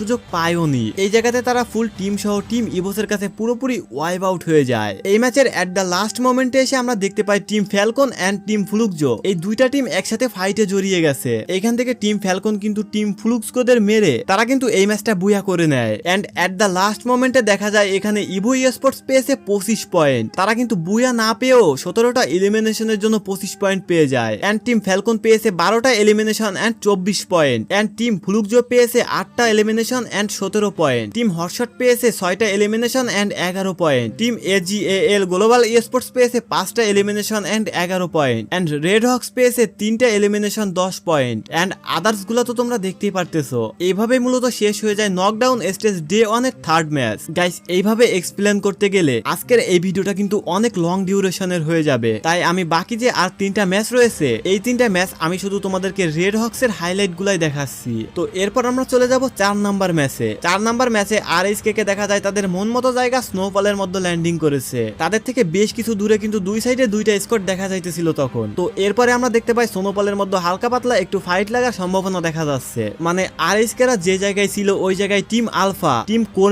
সুযোগ পায়ওনি। এই জায়গাতে তারা ফুল টিম সহ টিম ইভোসের কাছে পুরোপুরি ওয়াইপ আউট হয়ে যায়। এই ম্যাচের অ্যাট দ্য লাস্ট মোমেন্টে এসে আমরা দেখতে পাই টিম ফ্যালকন অ্যান্ড টিম ফ্লুকজো এই দুইটা টিম একসাথে ফাইটে জড়িয়ে গেছে। এখান থেকে টিম ফ্যালকন কিন্তু টিম ফ্লুক্সকোদের মেরে তারা কিন্তু এই ম্যাচটা বুয়া করে নেয়। অ্যান্ড অ্যাট দ্য লাস্ট মোমেন্টে দেখা যায় এখানে ইভো স্পোর্টস পেয়েছে পঁচিশ পয়েন্ট তারা কিন্তু বুয়া না পেয়েও সতেরোটা এলিমিনেশনের জন্য পঁচিশ পয়েন্ট পেয়ে যায়। অ্যান্ড টিম ফ্যালকন পেয়েছে বারোটা এলিমিনেশন অ্যান্ড চব্বিশ পয়েন্ট অ্যান্ড টিম ফ্লুকজো পেয়েছে আটটা এলিমিনেশন অ্যান্ড সতেরো পয়েন্ট টিম হটশট পেয়েছে ছয়টা এলিমিনেশন অ্যান্ড এগারো point team AGAL global sports পেয়েছে পাঁচটা এলিমিনেশন অ্যান্ড এগারো পয়েন্ট অ্যান্ড রেড হক্স পেয়েছে তিনটা এলিমিনেশন দশ পয়েন্ট অ্যান্ড আদার্সগুলো তো তোমরা দেখতেই পারতেছো। এইভাবে মূলত শেষ হয়ে যায় নকডাউন স্টেজ ডে ওয়ানের থার্ড ম্যাচ গাইস এইভাবে এক্সপ্লেন করতে গেলে আজকের এই ভিডিওটা কিন্তু অনেক লং ডিউরেশনের হয়ে যাবে। তাই আমি বাকি যে আর তিনটা ম্যাচ রয়েছে, এই তিনটা ম্যাচ আমি শুধু তোমাদেরকে রেড হক্সের হাইলাইট গুলাই দেখাচ্ছি। তো এরপর আমরা চলে যাব চার নাম্বার ম্যাচে। চার নাম্বার ম্যাচে আর এইচ কে দেখা যায় তাদের মন মতো জায়গা স্নোফলের মধ্যে ল্যান্ডিং করেছে। তাদের থেকে বেশ কিছু দূরে কিন্তু দুই সাইডে দুইটা স্কোর দেখা যাইতেছিল তখন। তো এরপরে আমরা দেখতে পাই স্নোফলের মধ্যে হালকা পাতলা একটু ফাইট লাগার সম্ভাবনা দেখা যাচ্ছে। মানে আর এইচ কেরা যে জায়গায় ছিল, ওই জায়গায় টিম আলফা টিম কোর